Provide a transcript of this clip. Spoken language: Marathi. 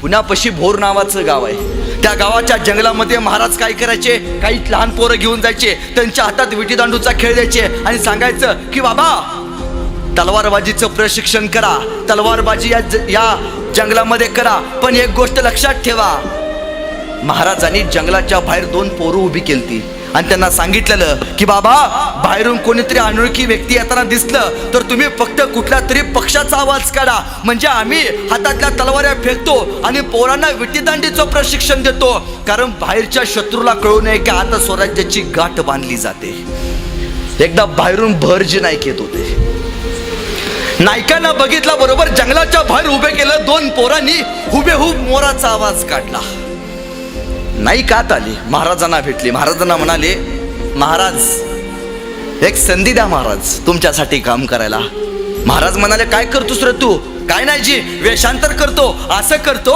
पुण्यापाशी भोर नावाचं गाव आहे. त्या गावाच्या जंगलामध्ये महाराज काय करायचे? काही लहान पोरं घेऊन जायचे. त्यांच्या हातात विटीदांडूचा खेळ द्यायचे आणि सांगायचं की बाबा तलवारबाजीचं प्रशिक्षण करा. तलवारबाजी या ज- या जंगलामध्ये करा. पण एक गोष्ट लक्षात ठेवा. महाराजांनी जंगलाच्या बाहेर दोन पोरं उभी केलती. आणि त्यांना सांगितलेलं की बाबा बाहेरून कोणीतरी अनोळखी व्यक्ती येताना दिसलं तर तुम्ही फक्त कुठल्या तरी पक्षाचा आवाज काढा. म्हणजे आम्ही हातातल्या तलवाऱ्या फेकतो आणि पोरांना विटीदांडीचं प्रशिक्षण देतो. कारण बाहेरच्या शत्रूला कळू नये की आता स्वराज्याची गाठ बांधली जाते. एकदा बाहेरून भरजी नाईक येत होते. नायकांना बघितला बरोबर जंगलाच्या बाहेर उभे केलं दोन पोरांनी हुबेहूब मोराचा आवाज काढला. नाही कात आली? महाराजांना भेटली. महाराजांना म्हणाले महाराज एक संधी द्या महाराज तुमच्यासाठी काम करायला. महाराज म्हणाले काय करतोस रे तू? काय नाही जी वेषांतर करतो असं करतो.